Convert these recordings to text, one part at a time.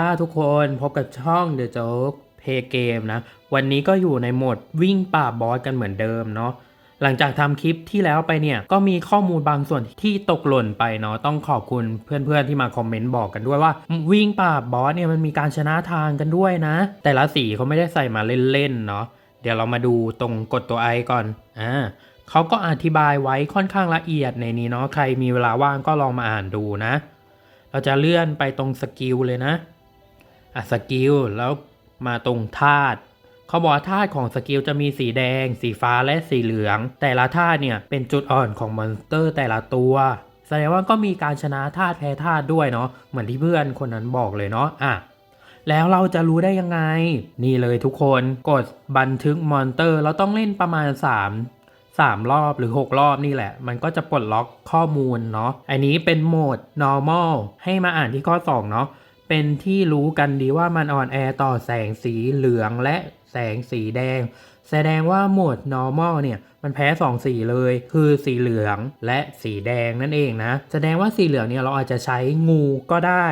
ถ้าทุกคนพบกับช่อง The Joke Play Game นะ วันนี้ก็อยู่ในโหมดวิ่งป่าบอสกันเหมือนเดิมเนาะหลังจากทำคลิปที่แล้วไปเนี่ย ก็มีข้อมูลบางส่วนที่ตกหล่นไปเนาะต้องขอบคุณเพื่อนๆที่มาคอมเมนต์บอกกันด้วยว่า วิ่งป่าบบอสเนี่ยมันมีการชนะทางกันด้วยนะ แต่ละสีเขาไม่ได้ใส่มาเล่นๆเนาะเดี๋ยวเรามาดูตรงกดตัวไอก่อนอ่าเขาก็อธิบายไว้ค่อนข้างละเอียดในนี้เนาะใครมีเวลาว่างก็ลองมาอ่านดูนะ เราจะเลื่อนไปตรงสกิลเลยนะ อะสกิลแล้วมาตรงธาตุเขาบอกว่าธาตุของสกิลจะมีสีแดง สีฟ้าและสีเหลือง แต่ละธาตุเนี่ยเป็นจุดอ่อนของมอนสเตอร์แต่ละตัวแสดงว่าก็มีการชนะธาตุแพ้ธาตุด้วยเนาะเหมือนที่เพื่อนคนนั้นบอกเลยเนาะอะแล้วเราจะรู้ได้ยังไง นี่เลยทุกคนกดบันทึกมอนเตอร์ เราต้องเล่นประมาณ 3 3 รอบหรือ 6 รอบนี่แหละ มันก็จะปลดล็อกข้อมูลเนาะอันนี้เป็นโหมด normal ให้มาอ่านที่ข้อ 2 เนาะ เป็นที่รู้กันดีว่ามันอ่อนแอต่อแสงสีเหลืองและแสงสีแดง แสดงว่าโหมด normal เนี่ยมันแพ้2สีเลย คือสีเหลืองและสีแดงนั่นเองนะ แสดงว่าสีเหลืองเนี่ยเราอาจจะใช้งูก็ได้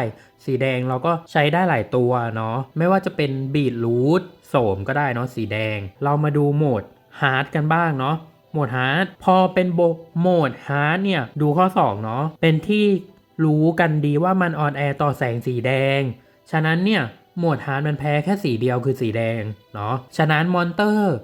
สีแดงเราก็ใช้ได้หลายตัวเนาะไม่ว่าจะเป็นบีทรูทโสมก็ได้เนาะสีแดง เรามาดูโหมดฮาร์ดกันบ้างเนาะโหมดฮาร์ดพอเป็นโบโหมดฮาร์ดเนี่ยดูข้อ2เนาะเป็นที่ รู้กันดีว่ามันออนแอร์ต่อแสงสีแดง ฉะนั้นเนี่ยหมวดฮาร์ดมันแพ้แค่สีเดียวคือสีแดงเนาะ ฉะนั้นมอนเตอร์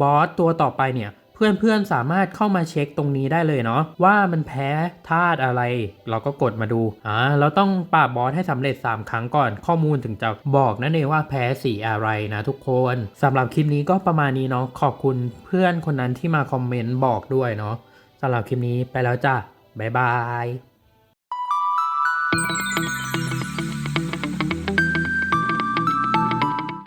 บอสตัวต่อไปเนี่ยเพื่อนๆสามารถเข้ามาเช็คตรงนี้ได้เลยเนาะว่ามันแพ้ธาตุอะไร เราก็กดมาดูอ่าเราต้องปราบบอสให้สำเร็จ 3 ครั้งก่อน ข้อมูลถึงจะบอกนั่นเองว่าแพ้สีอะไรนะทุกคนสำหรับคลิปนี้ก็ประมาณนี้เนาะขอบคุณเพื่อนคนนั้นที่มาคอมเมนต์บอกด้วยเนาะสำหรับคลิปนี้ไปแล้วจ้ะบ๊ายบาย